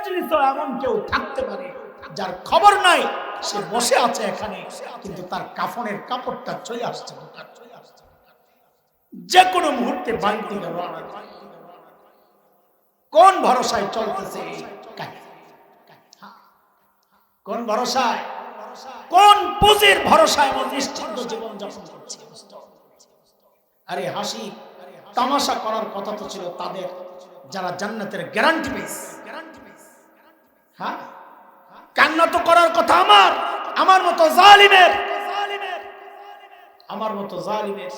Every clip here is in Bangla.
মজলিসও এমন কেউ থাকতে পারে যার খবর নাই, সে বসে আছে এখানে, কিন্তু তার কাফনের কাপড়টা চলে আসছে যে কোনো মুহূর্তে কোন ভরসায় চলতেছে। কোন ভরসায়? কোন পুঁজির ভরসায় নিশ্চিন্ত জীবন যাপন করছি? আরে হাসি, তামাশা করার কথা তো ছিল তাদের, যারা জান্নাতের গ্যারান্টি পেয়েছে। কান্না তো করার কথা আমার। আমার মতো জালিমের। আমার মতো জালিমের।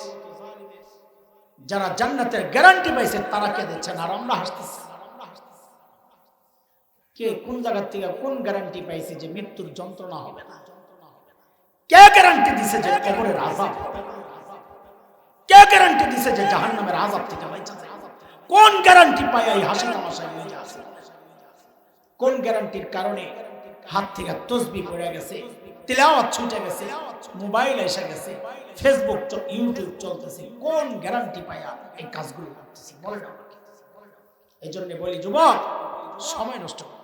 যারা জান্নাতের গ্যারান্টি পাইছে, তারা কে দিচ্ছেন আর আমরা হাসতেছি। কে কোন জায়গা থেকে কোন গ্যারান্টি পাইছে যে মৃত্যুর যন্ত্রণা হবে না? কে গ্যারান্টি দিছে যে কবরের আজাব? কে গ্যারান্টি দিছে যে জাহান্নামের আজাব থেকে যায়? কোন গ্যারান্টি পাই এই হাসি তামাশায় নিয়ে যাচ্ছে? কোন গ্যারান্টির কারণে হাত থেকে তসবি পড়ে গেছে, তিলাওয়াত ছুটে গেছে, মোবাইল এসে গেছে ফেসবুক ইউটিউব চলতেছে, কোন গ্যারান্টি পায়া এই কাজগুলো করতেছি? বলেন আমাকে। এই জন্য বলি, যুবক, সময় নষ্ট করো।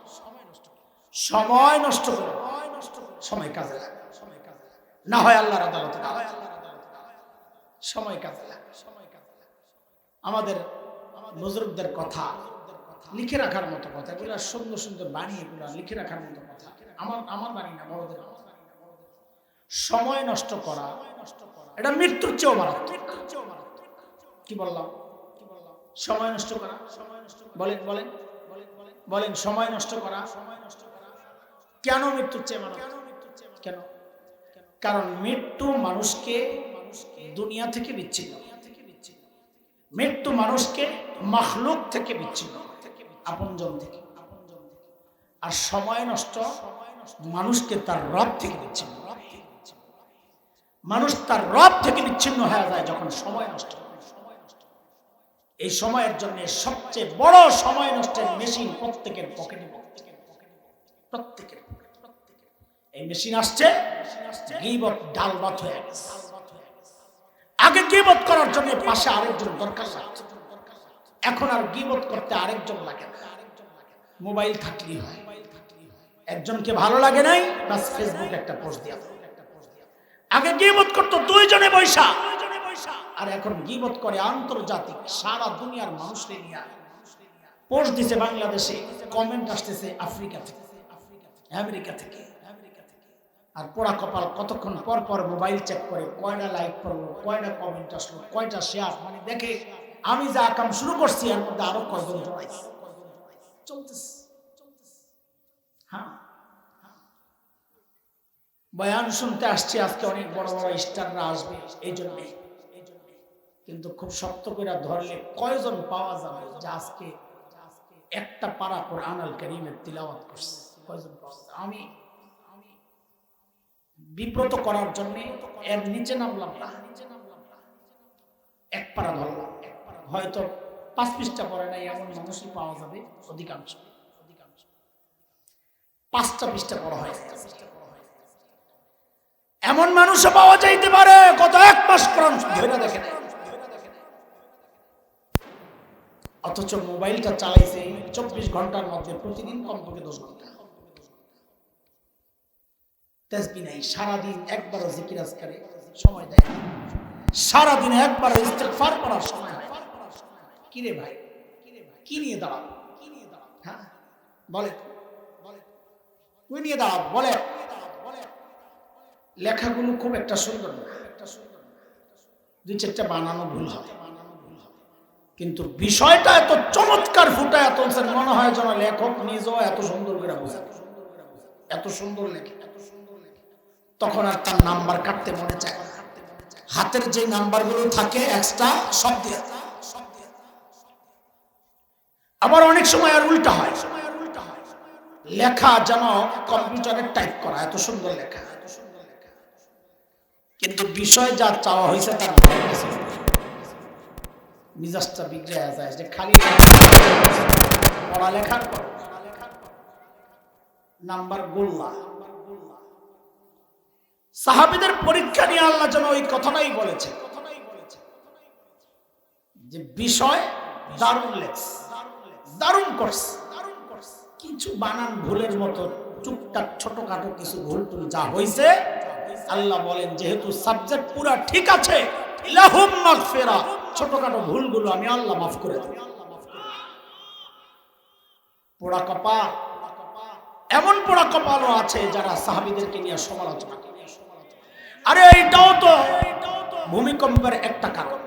সময় নষ্ট করো। সময় কাজে লাগে না হয় আল্লাহর আদালতে দাঁড়াও। সময় কাজে লাগে আমাদের বুজুর্গদের কথা লিখে রাখার মতো কথা, এগুলো সুন্দর সুন্দর বাণী এগুলো লিখে রাখার মতো কথা। আমার আমার বাণী না বড়দের। সময় নষ্ট করা, এটা মৃত্যুর চেয়েও মারাত্মক। কি বললাম? সময় নষ্ট করা, বলেন বলেন বলেন, সময় নষ্ট করা, কেন মৃত্যুর চেয়ে মারাত্মক? কেন? কারণ মৃত্যু মানুষকে দুনিয়া থেকে বিচ্ছিন্ন। মৃত্যু মানুষকে মখলুক থেকে বিচ্ছিন্ন। আপনজন থেকে। আর সময় নষ্ট মানুষকে তার রব থেকে বিচ্ছিন্ন। মানুষ তার রব থেকে বিচ্ছিন্ন হয়ে যায় যখন সময় নষ্ট এই সময়ের জন্য সবচেয়ে বড় সময় নষ্টের মেশিন প্রত্যেকের পকেটে প্রত্যেকের এই মেশিন আসছে, গিবত ডাল ভাত হয়ে গেছে। আগে গিবত করার জন্য পাশে আরেকজন দরকার লাগছে। এখন আর গিবত করতে আরেকজন লাগে না। মোবাইল থাকলেই হয়। একজনকে ভালো লাগে নাই বাস ফেসবুক একটা পোস্ট দিয়া। আগে গিবত করতো দুইজনে বৈশা। আর এখন গিবত করে আন্তর্জাতিক সারা দুনিয়ার মানুষকে নিয়ে। পোস্ট দিছে বাংলাদেশে কমেন্ট আসতেছে আফ্রিকা থেকে, আমেরিকা থেকে। আর পোড়া কপাল কতক্ষণ পর পর মোবাইল চেক করে কয়টা লাইক করল, কয়টা কমেন্ট আসলো, কয়টা শেয়ার মানে দেখে আমি যা কাম শুরু করছি, এর মধ্যে আরও কয়জন চলতেছে। হ্যাঁ। বয়ান শুনতে আসছি, আজকে অনেক বড় বড় স্টাররা আসবে, এই জন্যে। কিন্তু খুব শক্ত করে ধরলে কয়জন পাওয়া যাবে আজকে একটা পারা কোরআন আল করিমের তিলাওয়াত করছে? কয়জন? আমি বিব্রত করার জন্য এর নিচে নামলাম না। এক পাড়া ধরলাম। হয়তো পাঁচ পৃষ্ঠা পরে নাই এমন মানুষই পাওয়া যাবে অধিকাংশ। অধিকাংশ পাঁচটা পৃষ্ঠা পড়া হয়। এমন মানুষও পাওয়া যাইতে পারে, গত এক মাস কোরআন ধরে দেখে অথচ মোবাইলটা চালাইছে চব্বিশ ঘণ্টার মধ্যে, প্রতিদিন কমপক্ষে দশ ঘণ্টা। তেজবি নাই, সারাদিন একবারও জিকির আজকারে সময় দেয় সারাদিন একবার ইস্তেগফার করার সময়। কি রে ভাই? কি নিয়ে দাঁড়াবো? হ্যাঁ? বলে। বলে তুই নিয়ে দাঁড়াবো, বলে। লেখাগুলো খুব একটা সুন্দর না। দুই চারটা বানানো ভুল হবে। কিন্তু বিষয়টা এত চমৎকার ফুটায় এত মনে হয় যেন লেখক নিজেও এত সুন্দর করে বোঝা। এত সুন্দর লেখে। এত সুন্দর লেখে তখন আর তার নাম্বার কাটতে মনে চায় হাতের যে নাম্বারগুলো থাকে এক্সট্রা সব দেয়। আবার অনেক সময় আর উল্টা হয়। লেখা যেন কম্পিউটারে টাইপ করা, এত সুন্দর লেখা। কিন্তু বিষয় যা চাওয়া হয়েছে তার মিজাজটা বিগড়ে যায় যে খালি পড়ালেখার পর। নাম্বার গোল্লা। সাহাবিদের পরীক্ষা নিয়ে আল্লাহ যেন ওই কথাটাই বলেছে। যে বিষয় দারুণ লেখস দারুণ করছে। কিছু বানান ভুলের মতো, টুকটাক ছোটখাটো কিছু ভুল টুল যা হয়েছে আল্লাহ বলেন, যেহেতু সাবজেক্ট পুরা ঠিক আছে, লাহুম মাগফিরা। ছোটখাটো ভুলগুলো আমি আল্লাহ মাফ করে পোড়া কপা, এমন পোড়া কপালও আছে যারা সাহাবিদেরকে নিয়ে সমালোচনা আরে এইটাও তো ভূমিকম্পের একটা কারণ।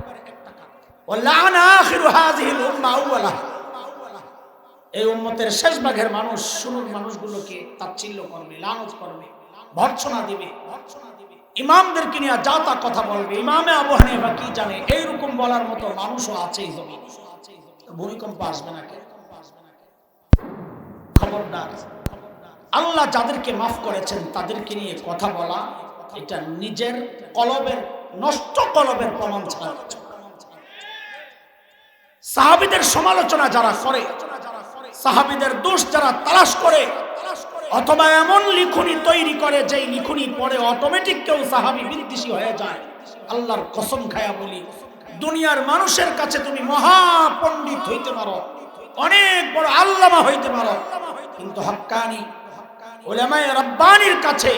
ওয়ালান আখিরু হাযিহিল উম্মাহ এই উম্মতের শেষ ভাগের মানুষ শুনুর মানুষগুলোকে তাচ্ছিল্য করবে, লানত করবে, ভর্ৎসনা দিবে। ইমামদেরকে নিয়ে যা তা কথা বলবে, ইমামে আবু হানিফা কি জানে? এইরকম বলার মতো মানুষও আছে জমি ভূমিকম্প আসবে না কে খবরদার। আল্লাহ যাদেরকে মাফ করেছেন, তাদেরকে নিয়ে কথা বলা, এটা নিজের কলবের, নষ্ট কলবের প্রমাণ ছাড়া সাহাবিদের সমালোচনা যারা করে সাহাবিদের দোষ যারা তালাশ করে, অথবা এমন লিখুনি তৈরি করে যেই লিখুনি পরে অটোমেটিক কেউ সাহাবি বিদ্বেষী হয়ে যায়। আল্লাহর কসম খায়া বলি, দুনিয়ার মানুষের কাছে তুমি মহাপণ্ডিত হইতে পারো, অনেক বড় আল্লামা হইতে পারো। কিন্তু হক্কানি ওলামায়ে রব্বানির কাছে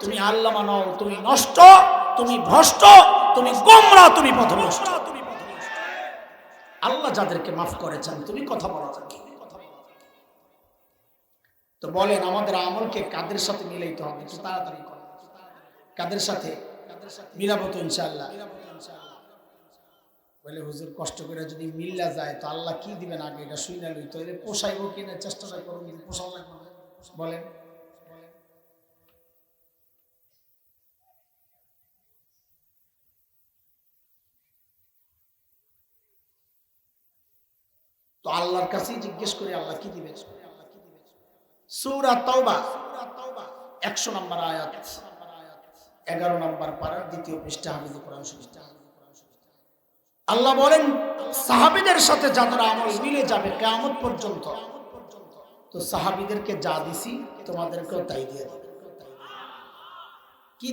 তুমি আল্লামা নও, তুমি নষ্ট, তুমি ভ্রষ্ট, তুমি গোমরা, তুমি পথভ্রষ্ট। আল্লাহ যাদেরকে মাফ করেছেন, তুমি কথা বলা যাবে তো বলেন, আমাদের আমলকে কাদের সাথে মিলাইতে হবে? একটু তাড়াতাড়ি করো। কাদের সাথে? মিলাবো তো ইনশাল্লাহ বলে, হুজুর, কষ্ট করে যদি মিল্লা যায়, তো আল্লাহ কি দিবেন আগে? এটা শুই না লই, তো পোষাইবো কিনা চেষ্টাটা করুন যদি পোষাও লাগবে। বলেন। তো আল্লাহর কাছেই জিজ্ঞেস করে আল্লাহ কি দিবে সূরা তাওবা 100 নম্বর আয়াত 11 নম্বর দ্বিতীয় পৃষ্ঠা, হাফিজুল কোরআন আল্লাহ বলেন, সাহাবীদের সাথে আমল মিলে যাবে কিয়ামত পর্যন্ত, তো সাহাবীদেরকে যা দিছি তোমাদেরকেও তাই দিয়ে দেবে। কি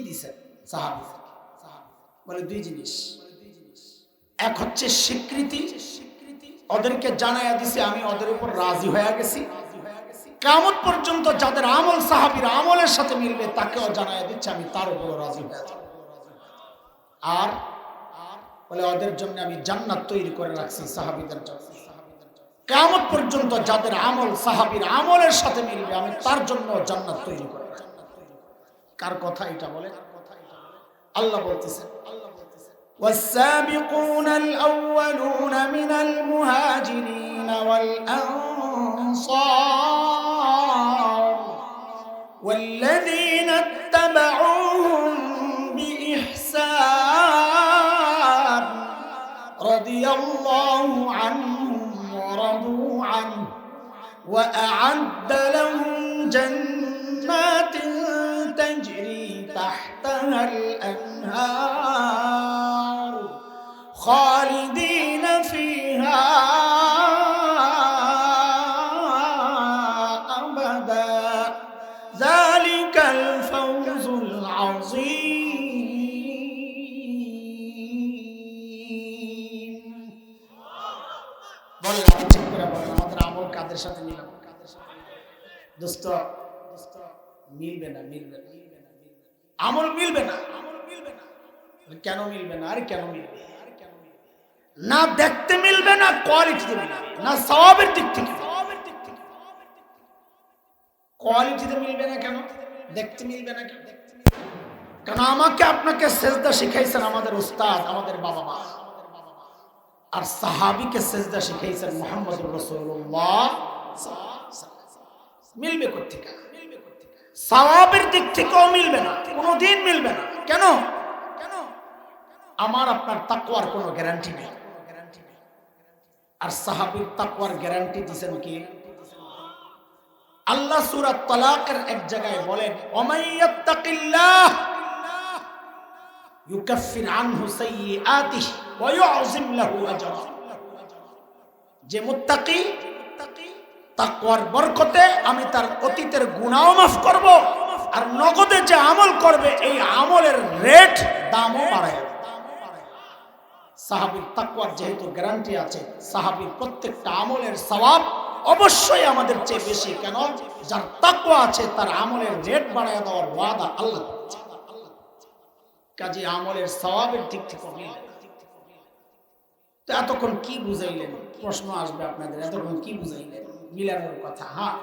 বলে দুই জিনিস। এক হচ্ছে স্বীকৃতি, ওদেরকে জানাইয়া দিছে, আমি ওদের উপর রাজি হয়ে গেছি। কামত পর্যন্ত যাদের আমল সাহাবির আমলের সাথে মিলবে তাকেও জানাইয়া দিচ্ছে আমি তার উপর রাজি হয়ে যাব আর বলে ওদের জন্য আমি জান্নাত তৈরি করে রাখছি সাহাবিদের জন্য কামত পর্যন্ত যাদের আমল সাহাবির আমলের সাথে মিলবে আমি তার জন্য জান্নাত তৈরি করে রাখছি কার কথা এটা বলে আল্লাহ বলতেছেন والسابقون الأولون من المهاجرين والأنصار والذين اتبعوهم بإحسان رضي الله عنهم ورضوا عنه وأعد لهم جنات تجري تحتها الأنهار خالدين فيها দোস্ত মিলবে না মিলবে না আমল মিলবে না। আমল মিলবে না। কেন মিলবে না? আর কেন মিলবে না? দেখতে মিলবে না কোয়ালিটিতে না। সওয়াবের দিক থেকে। কোয়ালিটিতে মিলবে না কেন? দেখতে মিলবে না কেন? কারণ আমাকে আপনাকে সেজদা শিখাইছেন আমাদের উস্তাদ, আমাদের বাবা মা। আর সাহাবিকে সেজদা শিখাইছেন মোহাম্মদ রসুল্লাহ মিলবে কোথেকে সওয়াবের দিক থেকেও মিলবে না, কোনোদিন মিলবে না। কেন? কেন আমার আপনার তাকওয়ার কোনো গ্যারান্টি নেই। আর সাহাবির তাকওয়ার গ্যারান্টি দিছেন কি? আল্লাহ সূরা তালাকের এক জায়গায় বলেন ওমাইয়াত্তাকিল্লাহ ইউকাফির আনহু সাইয়্যাতিহি ওয়া ইউযিম লাহু আজরা। যে মুত্তাকি তাকওয়ার বরকতে আমি তার অতীতের গুনাহও মাফ করব আর নগদে যে আমল করবে, এই আমলের রেট দামও বাড়ায়। সাহাবীর তাকওয়ার যেহেতু গ্যারান্টি আছে, সাহাবীর প্রত্যেকটা আমলের সওয়াব অবশ্যই আমাদের চেয়ে বেশি। কেন? যার তাকওয়া আছে, তার আমলের রেট বাড়ায় দেওয়ার ওয়াদা আল্লাহ। কাজে আমলের স্বভাবের দিক থেকে তো এতক্ষণ কি বুঝাইলেন? প্রশ্ন আসবে আপনাদের, এতক্ষণ কি বুঝাইলেন? মিলানোর কথা হ্যাঁ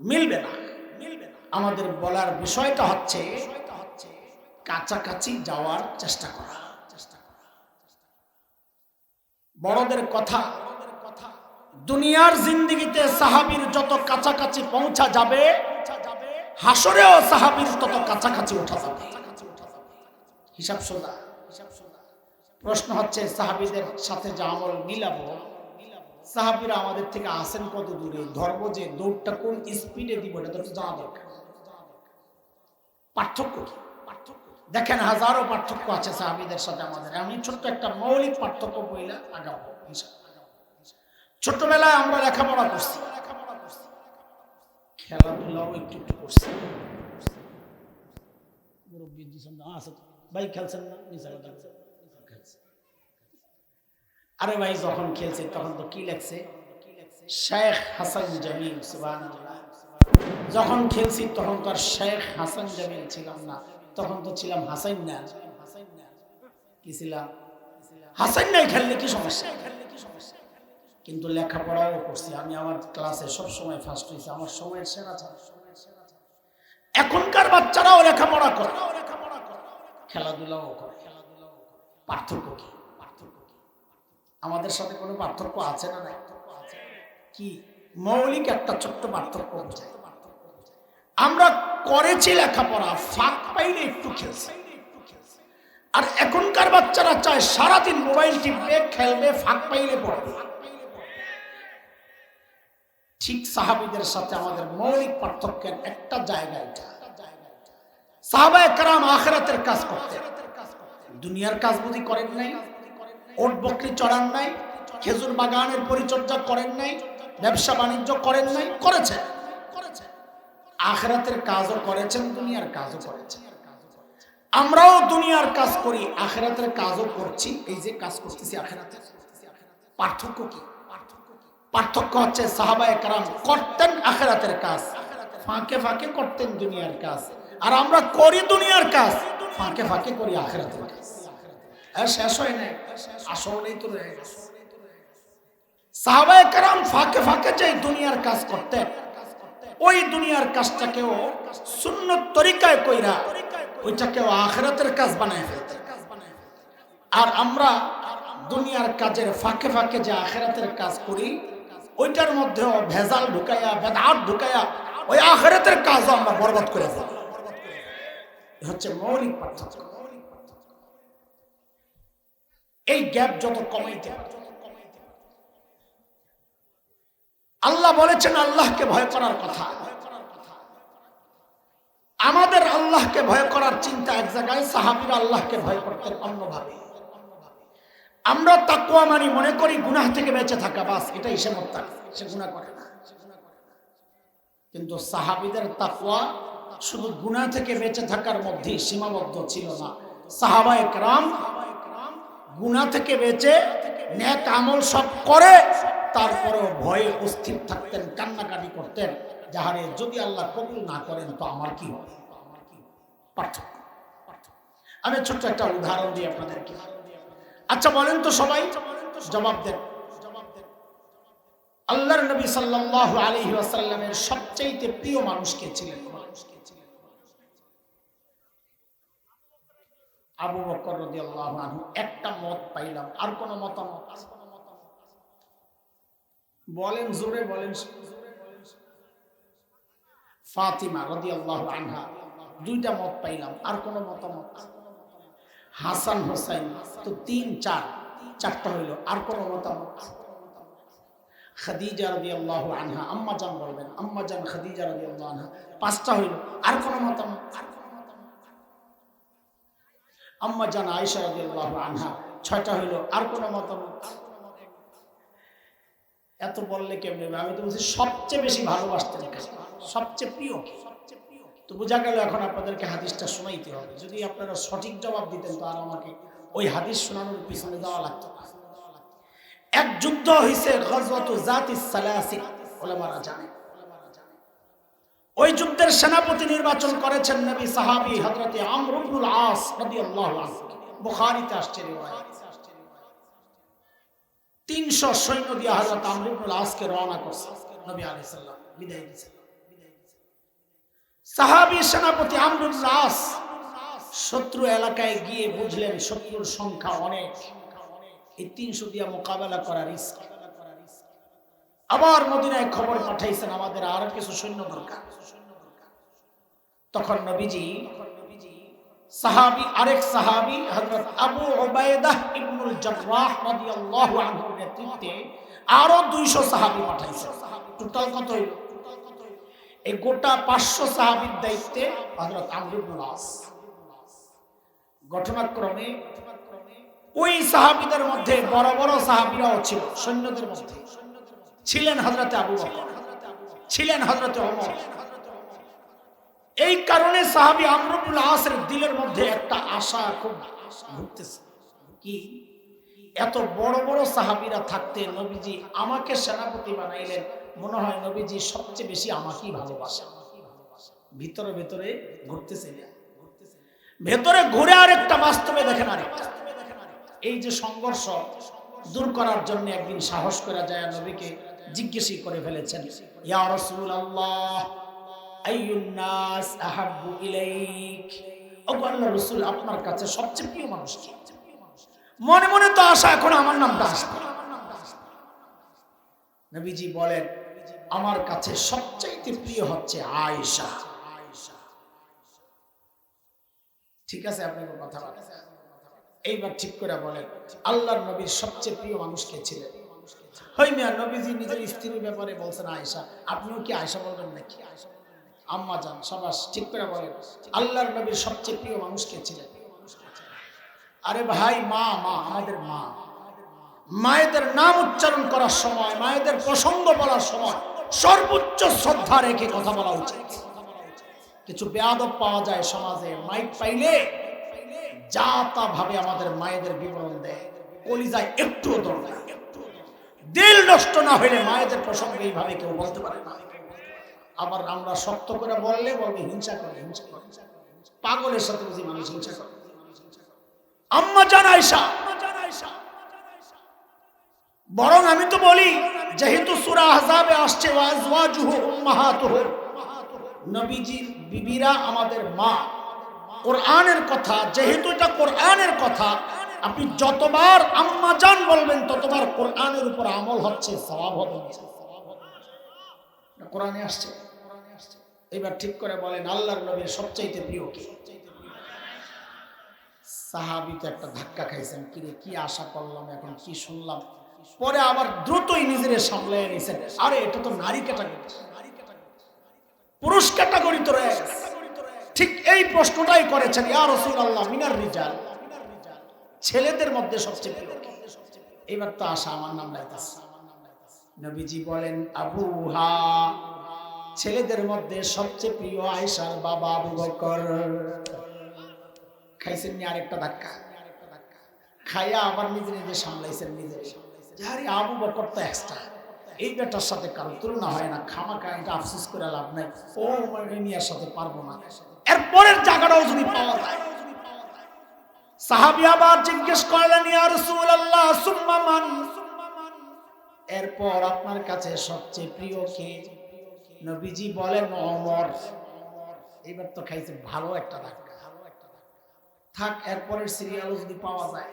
মিলবে না মিলবে না। আমাদের বলার বিষয়টা হচ্ছে কাছাকাছি যাওয়ার চেষ্টা করা চেষ্টা করা বড়দের কথা, দুনিয়ার জিন্দিগিতে সাহাবীর যত কাছাকাছি পৌঁছা যাবে হাসরেও সাহাবীর তত কাছাকাছি ওঠা যাবে। হিসাব সোজা। প্রশ্ন হচ্ছে, সাহাবীদের সাথে যে আমল মিলাবো সাহাবীরা আমাদের থেকে আসেন কত দূরে? ধরবো যে দৌড়টা কোন স্পিডে দিব, এটা তো জানা দরকার। পার্থক্য কি? দেখেন হাজারো পার্থক্য আছে সাহাবীদের সাথে আমাদের। আমি ছোট্ট একটা মৌলিক পার্থক্য বইলা আগাবো ছোটবেলায় আমরা লেখাপড়া করছি। খেলাধুলাও একটু একটু করছি। মুরব্বী আছে ভাই, খেলছেন না? খেলছেন খেলছে। আরে ভাই, যখন খেলছে তখন তো কি লেখছে শেখ হাসান জামিল, সুবহানাল্লাহ। যখন খেলছি তখন তো আর শেখ হাসান জামিল ছিলাম না, তখন তো ছিলাম হাসান না। কি ছিলাম? হাসান নাই খেললে কি সমস্যা? কিন্তু লেখাপড়াও করছি, আমি আমার ক্লাসে সব সময় ফার্স্ট হয়েছি, আমার সময়ের সেরা ছাত্র। এখনকার বাচ্চারাও লেখাপড়া করে, খেলাধুলাও করে, পার্থক্য কি? আমাদের সাথে কোনো পার্থক্য আছে না নাই? কি? মৌলিক একটা ছোট্ট পার্থক্য বোঝায় আমরা করেছি লেখাপড়া, ফাঁক পাইলে একটু খেলছি। আর এখনকার বাচ্চারা চায় সারাদিন মোবাইল টিপবে, খেলবে, ফাঁক পাইলে পড়বে। ঠিক সাহাবিদের সাথে আমাদের মৌলিক পার্থক্যের একটা জায়গা এটা। সাহাবায়ে কারাম আখেরাতের কাজ করতেন। দুনিয়ার কাজ বুঝি করেন নাই? ওট বকরি চড়ান নাই, খেজুর বাগানের পরিচর্যা করেন নাই, ব্যবসা বাণিজ্য করেন নাই করেছেন আখেরাতের কাজও করেছেন, দুনিয়ার কাজও করেছেন। আমরাও দুনিয়ার কাজ করি, আখেরাতের কাজও করছি, এই যে কাজ করতেছি আখেরাতে। পার্থক্য কি? পার্থক্য হচ্ছে সাহাবায়ে কারাম করতেন আখেরাতের কাজ, ফাঁকে ফাঁকে করতেন দুনিয়ার কাজ। আর আমরা করি দুনিয়ার কাজ, ফাঁকে ফাঁকে করি আখেরাতের কাজ। আর শেষ হয় না আসলেই তো রয়ে সাহাবায়ে কারাম ফাঁকে ফাঁকে যে দুনিয়ার কাজ করতেন ওই দুনিয়ার কাজটাকেও সুন্নত তরিকায় কইরা ওইটাকেও আখেরাতের কাজ বানায় ফেলতেন আর আমরা দুনিয়ার কাজের ফাঁকে ফাঁকে যে আখেরাতের কাজ করি, ওইটার মধ্যেও ভেজাল ঢুকাইয়া, বেদাত ঢুকাইয়া, ওই আখেরাতের কাজও আমরা বরবাদ করে ফেলি। হচ্ছে মৌলিক পার্থক্য। এই গ্যাপ যত কমাইতে আল্লাহ বলেছেন, আল্লাহকে ভয় করার কথা। আমাদের আল্লাহকে ভয় করার চিন্তা এক জায়গায়, সাহাবিরা আল্লাহকে ভয় করতেন অন্যভাবে। আমরা তাকুয়া মানি মনে করি, গুনাহ থেকে বেঁচে থাকা, বাস এটাই সে মোত্তা সে গুনাহ করে না। কিন্তু সাহাবিদের তাকুয়া শুধু গুনাহ থেকে বেঁচে থাকার মধ্যেই সীমাবদ্ধ ছিল না। সাহাবা একরাম গুনাহ থেকে বেঁচে ন্যাক আমল সব করে, তারপরেও ভয়ে অস্থির থাকতেন, কান্নাকাটি করতেন। যাহারে যদি আল্লাহ কবুল না করেন, তো আমার কি হবে? পার্থক্য আমি ছোট্ট একটা উদাহরণ দিই আপনাদেরকে। আচ্ছা বলেন তো সবাই, জবাব দেন। আল্লাহর নবী সাল্লাল্লাহু আলাইহি ওয়াসাল্লামের সবচেয়ে প্রিয় মানুষ কে ছিলেন? আবু বকর রাদিয়াল্লাহু আনহু, একটা মত পাইলাম। আর কোন মতামত বলেন, জোরে বলেন। ফাতিমা রাদিয়াল্লাহু আনহা, দুইটা মত পাইলাম। আর কোন মতামত হাসান হোসেন তো তিন, চার, চারটা হইল। আর কোন মতামত খাদিজা রাদিয়াল্লাহু আনহা আম্মা জান বলবেন। আম্মা জান খাদিজা রাদিয়াল্লাহু আনহা, পাঁচটা হইল। আর কোন মতামত আম্মা জান রাদিয়াল্লাহু আনহা ছয়টা হইল, আর কোন মতামত এত বললে কেমনে? আমি তো বলছি, সবচেয়ে বেশি ভালোবাসতেন কাকে? সবচেয়ে প্রিয়? তো বোঝা গেল এখন আপনাদেরকে হাদিসটা শোনাইতে হবে যদি আপনারা সঠিক জবাব দিতেন, তো আর আমাকে ওই হাদিস শোনানোর পিছনে যাওয়া লাগতো এক যুদ্ধ হয়েছে গজওয়াত জাতি সালাসিল ওলামারা জানে ওই যুদ্ধের সেনাপতি নির্বাচন করেছেন নবী সাহাবী হযরতে আমর ইবনুল আস রাদিয়াল্লাহু আনহু। বুখারীতে আসছে 300 সৈন্য দিয়ে হযরত আমর ইবনুল আসকে রওনা করছে নবী আলাইহিস সালাম, বিদায় দিয়েছে সাহাবী সেনাপতি আমর ইবনুল আস শত্রু এলাকায় গিয়ে বুঝলেন শত্রুর সংখ্যা অনেক। এই তিনশো দিয়া মোকাবেলা করার রিস্ক। আবার মদিনায় খবর পাঠাইছেন, আমাদের আরও কিছু সৈন্য দরকার। তখন নবীজি সাহাবি, আরেক সাহাবি, হযরত আবু উবাইদাহ ইবনুল জাররাহ রাদিয়াল্লাহু আনহুর নেতৃত্বে আরও 200 সাহাবি পাঠাইছে টোটাল কত হইল? এই গোটা 500 সাহাবীর দায়িত্বে হযরত আমর ইবনুল আস। ঘটনাক্রমে ওই সাহাবিদের মধ্যে বড় বড় সাহাবিরাও ছিল, সৈন্যদের মধ্যে। ছিলেন হজরতে আবু ছিলেন হজরতে এই কারণে সাহাবি আমরুল আসের দিলের মধ্যে একটা আশা খুব ঘুরতেছে। কি? এত বড় বড় সাহাবিরা থাকতে নবীজি আমাকে সেনাপতি বানাইলেন, মনে হয় নবীজি সবচেয়ে বেশি আমাকেই ভালোবাসে ভিতরে ভিতরে ঘুরতেছে। ভেতরে ঘুরে আরেকটা বাস্তবে দেখেন আরেকটা। এই যে সংঘর্ষ দূর করার জন্য একদিন সাহস করা যায় নবীকে। জিজ্ঞেসই করে ফেলেছেন, ইয়া রাসূলুল্লাহ আইয়ুন নাস আহাব্বু ইলাইক? ও আল্লাহ রাসূল, আপনার কাছে সবচেয়ে প্রিয় মানুষ মনে মনে তো আশা, এখন আমার নামটা আসবে। নবীজি বলেন, আমার কাছে সবচাইতে প্রিয় হচ্ছে আয়েশা। ঠিক আছে আপনাকে কথা এইবার ঠিক করে বলেন, আল্লাহর নবীর সবচেয়ে প্রিয় মানুষ কে ছিলেন? হই মিয়া, নবীজি নিজের স্ত্রীর ব্যাপারে বলছেন আয়েশা। আপনিও কি আয়েশা বলবেন নাকি? আম্মা যান, সবাস, ঠিক করে বলেন। আল্লাহর নবীর সবচেয়ে প্রিয় মানুষ ছিলেন? আরে ভাই, মা মা, আমাদের মা। মায়েদের নাম উচ্চারণ করার সময়, মায়েদের প্রসঙ্গ বলার সময় সর্বোচ্চ শ্রদ্ধা রেখে কথা বলা উচিত। কিছু বেয়াদব পাওয়া যায় সমাজে, মাইক পাইলে যা তা ভাবে আমাদের মায়েদের বিবরণ দেয়। কলিজায় একটুও দরকার দিল নষ্ট না হইলে মায়েদের প্রসঙ্গে এইভাবে কেউ বলতে পারে না। আবার আমরা শক্ত করে বললে বলবে, হিংসা করে হিংসা করে। পাগলের সাথে বুঝি মানুষ হিংসা করে। আম্মা জানাইসা বরং আমি তো বলি, যেহেতু সুরা আহজাবে আসছে নবীজির বিবিরা আমাদের মা। কোরআনের কথা, যেহেতু এটা কোরআনের কথা আপনি যতবার আম্মা জান বলবেন, ততবার কোরআনের উপর আমল হচ্ছে স্বভাব হবে কোরআনে আসছে। এবার ঠিক করে বলেন, আল্লাহর নবীর সবচাইতে প্রিয় কি? সাহাবি একটা ধাক্কা খাইছেন কি রে কি আশা করলাম এখন, কি শুনলাম? পরে আবার দ্রুতই নিজের সামলে নিয়েছেন আরে, এটা তো নারী ক্যাটাগরি। পুরুষ ক্যাটাগরি তো গেছে। ঠিক এই প্রশ্নটাই করেছেন, ইয়া রসুল আল্লাহ মিনার রিজাল। ছেলেদের মধ্যে সবচেয়ে প্রিয় কে? এবার তো আশা আমার নাম লাইতাছে নবীজি বলেন আবুহা ছেলেদের মধ্যে সবচেয়ে প্রিয় আয়েশার বাবা আবু বকর। খাইছেন নি আরেকটা ধাক্কা। খাইয়া আবার নিজে নিজে সামলাইছেন নিজে যাহারি আবু বকর তো এক্সট্রা এই বেটার সাথে কারও তুলনা হয় না খামা খায় আফসোস করে লাভ নাই। ও মিয়ার সাথে পারব না। এরপরের জায়গাটাও যদি পাওয়া যায়। সাহাবি আবার জিজ্ঞেস করলেন, ইয়া সুম্মা মান? এরপর আপনার কাছে সবচেয়ে প্রিয় কে? নবীজি বলেন, ওমর। এবার তো খাইছে ভালো একটা ধাক্কা। থাক, এরপরের সিরিয়ালও যদি পাওয়া যায়।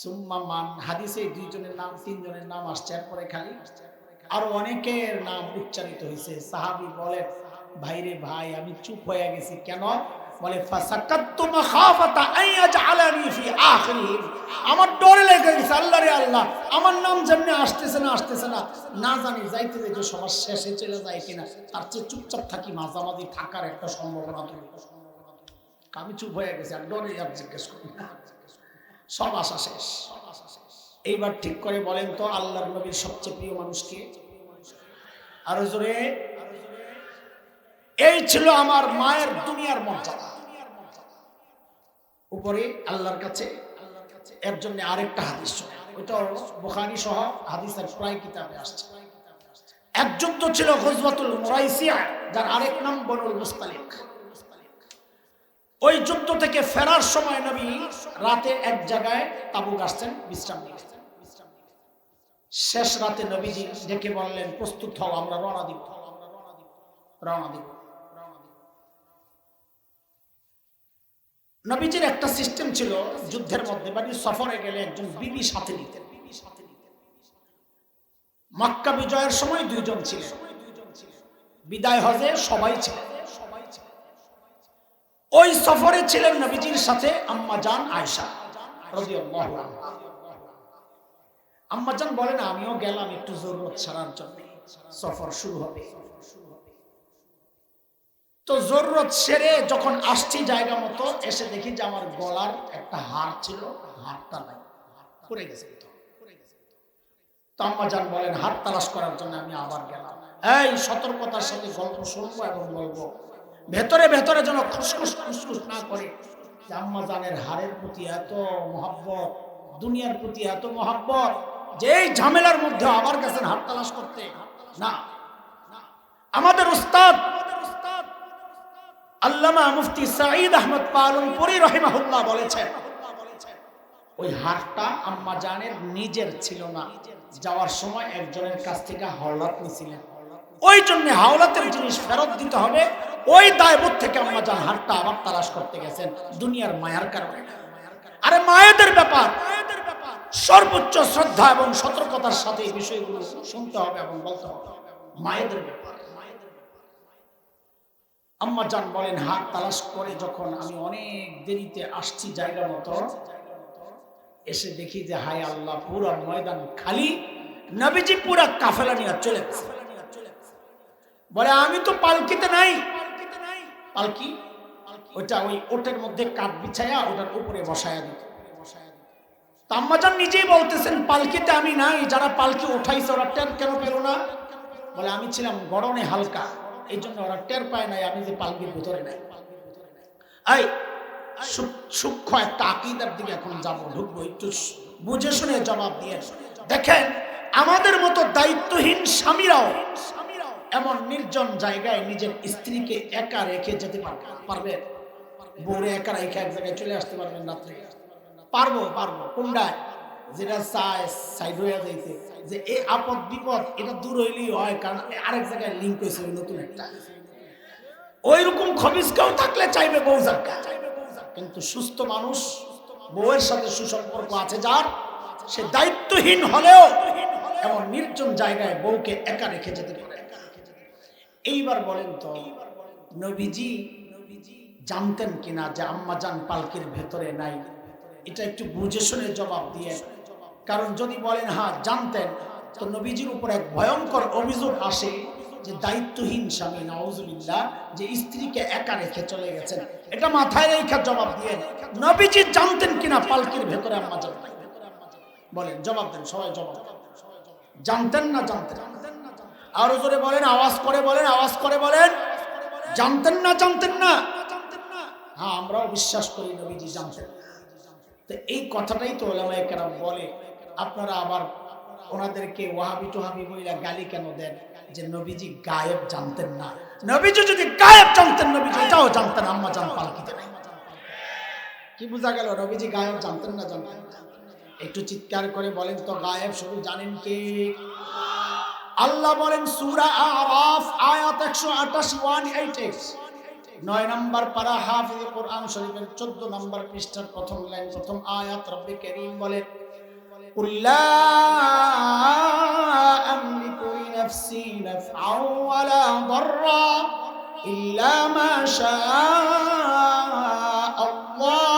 সুম্মা মান, হাদিসে দুইজনের নাম, তিনজনের নাম আসছে, এরপরে খালি। আরও অনেকের নাম উচ্চারিত হয়েছে সাহাবি বলে ভাইরে ভাই, আমি চুপ হয়ে গেছি কেন? বলে আমার ডরে লেগে গেছে, আল্লাহ রে আল্লাহ, আমার নাম যেমনি আসতেছে না আসতেছে না না জানি যাইতে যাইতে সবার শেষে চলে যায় কিনা, তার চেয়ে চুপচাপ থাকি, মাঝামাঝি থাকার একটা সম্ভাবনা আমি চুপ হয়ে গেছি, আর ডরে আর জিজ্ঞেস করি সব আশা শেষ। এইবার ঠিক করে বলেন তো, আল্লাহর নবীর সবচেয়ে প্রিয় মানুষকে আরও জোরে। এই ছিল আমার মায়ের দুনিয়ার মর্যাদা। উপরে আল্লাহর কাছে, এর জন্য আরেকটা হাদিস। ওইটাও বুখারী সহ হাদিসের প্রায় কিতাবে আসছে। এক যুদ্ধ ছিল গজওয়াতুল মুরাইসিয়া, যার আরেক নাম বনুল মুস্তালিক। ওই যুদ্ধ থেকে ফেরার সময় নবী রাতে এক জায়গায় তাবু গাছছেন বিশ্রাম নিয়েছেন। শেষ রাতে নবীজি ডেকে বললেন, প্রস্তুত হও, আমরা রওনা দিব। রওনা দিব। নবীজির একটা সিস্টেম ছিল যুদ্ধের মধ্যে মানে সফরে গেলে একজন বিবি সাথে নিতেন। মক্কা বিজয়ের সময় দুইজন ছিলেন। বিদায় হজে সবাই ছিলেন। ওই সফরে ছিলেন নবীজির সাথে আম্মা জান আয়সা আনহা। আম্মাজান বলেন, আমিও গেলাম একটু জরুরত ছাড়ার জন্য। সফর শুরু হবে। তো জরুরত সেরে যখন আসছি জায়গা মতো, এসে দেখি যে আমার গলার একটা হার ছিল, হারটা নাই, পড়ে গেছে। তো আম্মাজান বলেন, হাত তালাশ করার জন্য আমি আবার গেলাম। এই সতর্কতার সাথে গল্প শুনব এবং বলব, ভেতরে ভেতরে যেন খুসখুস খুসখুস না করে। আম্মাজানের হারের প্রতি এত মহাব্বত, দুনিয়ার প্রতি এত মহাব্বত, যে এই ঝামেলার মধ্যে আবার গেছেন হাত তালাশ করতে? না। আমাদের উস্তাদ আল্লামা মুফতি সাঈদ আহমদ পালনপুরি রহিমাহুল্লাহ বলেছেন, ওই হারটা আম্মা জানের নিজের ছিল না। যাওয়ার সময় একজনের কাছ থেকে হাওলাত নিয়েছিলেন ওই জন্য হাওলাতের জিনিস ফেরত দিতে হবে। ওই দায়বোধ থেকে আম্মা জান হারটা আবার তালাশ করতে গেছেন, দুনিয়ার মায়ার কারণে। আরে মায়েদের ব্যাপার, সর্বোচ্চ শ্রদ্ধা এবং সতর্কতার সাথে এই বিষয়গুলো শুনতে হবে এবং বলতে হবে। মায়েদের ব্যাপার। আম্মা জান বলেন, হাত তালাশ করে যখন আমি অনেক দেরিতে আসছি জায়গা মতো, এসে দেখি যে, হায় আল্লাহ, পুরো ময়দান খালি। নবীজি পুরা কাফেলা নিয়ে চলে বলে, আমি তো পালকিতে নাই। পালকি? ওইটা ওই ওটের মধ্যে কাঠ বিছায়া ওটার উপরে বসায়া দিত। তাম্মাজান নিজেই বলতেছেন, পালকিতে আমি নাই, যারা পালকি উঠাইছে ওরা টের কেন পেল না? বলে, আমি ছিলাম গরমে হালকা। এই জন্য ওরা টের পায় নাই, আমি যে পালকির ভিতরে নাই। এই সূক্ষ্ম একটা আকিদার দিকে এখন যাব, ঢুকবো একটু বুঝে শুনে জবাব দিয়ে। দেখেন, আমাদের মতো দায়িত্বহীন স্বামীরাও এমন নির্জন জায়গায় নিজের স্ত্রীকে একা রেখে যেতে পারবে? বউরে একা রেখে এক জায়গায় চলে আসতে পারবেন রাত্রে। পারব পারব। কোনটায়? যেটা চায় সাইড যাইতে। যে এই আপদ বিপদ, এটা দূর হইলেই হয়, কারণ আরেক জায়গায় লিঙ্ক হয়েছে নতুন একটা। ওই রকম খবিস কেউ থাকলে চাইবে বউ জায়গা কিন্তু সুস্থ মানুষ, বউয়ের সাথে সুসম্পর্ক আছে যার, সে দায়িত্বহীন হলেও এমন নির্জন জায়গায় বউকে একা রেখে যেতে পারে। এইবার বলেন তো, নবীজি জানতেন কিনা যে আম্মা আম্মাজান পালকির ভেতরে নাই? এটা একটু বুঝে শুনে জবাব দিয়ে কারণ যদি বলেন হ্যাঁ জানতেন, তো নবীজির উপর এক ভয়ঙ্কর অভিযোগ আসে যে দায়িত্বহীন স্বামী নওয়াজুবিল্লাহ যে স্ত্রীকে একা রেখে চলে গেছেন। এটা মাথায় রেখে জবাব দিয়ে নবীজি জানতেন কিনা পালকির ভেতরে আম্মাজান নাই বলেন, জবাব দেন, সবাই জবাব জানতেন না জানতেন? আরও জোরে বলেন, আওয়াজ করে বলেন, আওয়াজ করে বলেন। জানতেন না জানতেন না? হ্যাঁ আমরাও বিশ্বাস করি নবীজি জানতেন। তো এই কথাটাই তো ওলামায়ে বলে আপনারা আবার ওনাদেরকে ওয়াহাবি টোহাবি বইলা গালি কেন দেন যে নবীজি গায়েব জানতেন না? নবীজি যদি গায়েব জানতেন, নবীজি এটাও জানতেন, আম্মা জান পালকিতে নাই। কি বোঝা গেল, নবীজি গায়েব জানতেন না জানতেন? একটু চিৎকার করে বলেন তো, গায়েব শুধু জানেন কে? আল্লাহ বলেন সূরা আরাফ, আয়াত 188 188 নয় নম্বর পারা হাফিজ কোরআন শরীফের 14 নম্বর পৃষ্ঠার প্রথম লাইন, প্রথম আয়াত রব্বে কারীম বলে قل لا أملك لنفسي نفعا ولا ضرا إلا ما شاء الله.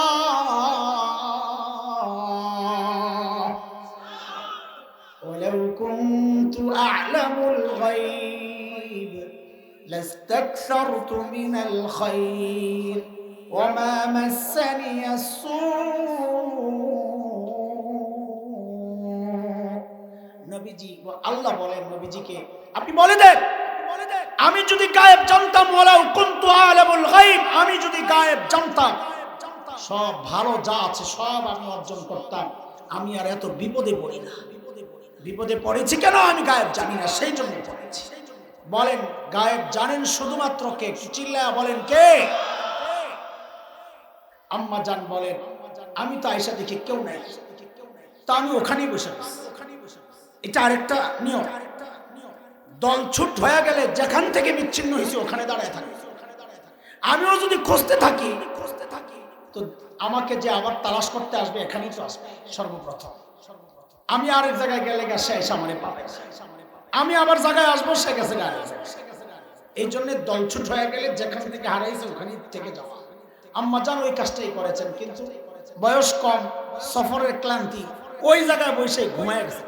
ولو كنت أعلم الغيب لاستكثرت من الخير وما مسني السوء নবীজি আল্লাহ বলেন নবীজিকে। আপনি বলে দেন। আমি যদি গায়েব জানতাম ওলাও কুনতু আলামুল গায়ব। আমি যদি গায়েব জানতাম, সব ভালো যা আছে সব আমি অর্জন করতাম। আমি আর এত বিপদে পড়ি না। বিপদে পড়েছি কেন? আমি গায়েব জানি না, সেই জন্য পড়েছি। বলেন, গায়েব জানেন শুধুমাত্র কে? একটু চিল্লায়া বলেন কে? আম্মা জান বলেন, আমি তো আয়সা দেখি কেউ নাই। তা আমি ওখানেই বসে আছি। এটা আরেকটা নিয়ম। দল ছুট হয়ে গেলে যেখান থেকে বিচ্ছিন্ন হয়েছে, ওখানে দাঁড়ায় থাকে। আমিও যদি খুঁজতে থাকি খুঁজতে থাকি তো আমাকে যে আবার তালাশ করতে আসবে, এখানেই তো আসবে, সর্বপ্রথম। আমি আরেক জায়গায় গেলে গা সে এসে আমারে পাবে। আমি আবার জায়গায় আসব, সে গেছে। এই জন্য দলছুট হয়ে গেলে যেখান থেকে হারাইছে ওখানে থেকে যাওয়া। আম্মা জান ওই কাজটাই করেছেন, কিন্তু বয়স কম, সফরের ক্লান্তি, ওই জায়গায় বসে ঘুমায় গেছে।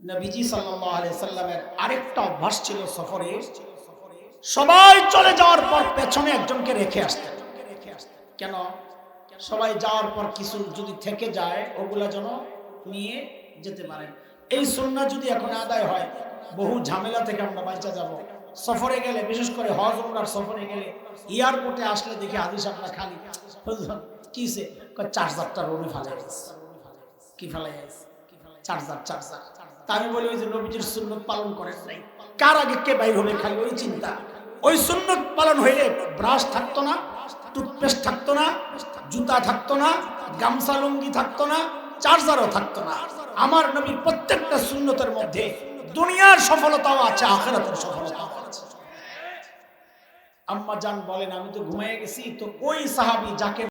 নবীজি সাল্লামের আরেকটা অভ্যাস ছিল সফরে। সবাই চলে যাওয়ার পর পেছনে একজনকে রেখে আসতেন। কেন? সবাই যাওয়ার পর কিছু যদি থেকে যায়, ওগুলা যেন নিয়ে যেতে পারে। এই সুন্নাহ যদি এখন আদায় হয়, বহু ঝামেলা থেকে আমরা বাঁচা যাব। সফরে গেলে, বিশেষ করে হজ, উমরার সফরে গেলে, এয়ারপোর্টে আসলে দেখি হাদিস আপনার খালি। কিসে চার্জারটা রোডে ফেলে কি ফেলাই চার্জার চার্জার তা আমি বলি, ওই যে নবীজির সুন্নত পালন করেন নাই। কার আগে কে বাইর হবে খালি ওই চিন্তা। ওই সুন্নত পালন হইলে ব্রাশ থাকতো না, টুথপেস্ট থাকতো না, জুতা থাকতো না, গামছা, লুঙ্গি থাকতো না, চার্জারও থাকতো না। আমার নবীর প্রত্যেকটা সুন্নতের মধ্যে দুনিয়ার সফলতাও আছে, আখেরাতের সফলতাও আছে। আম্মা জান বলেন, আমি তো ঘুমাই গেছি, তো ওই সাহাবি যাকে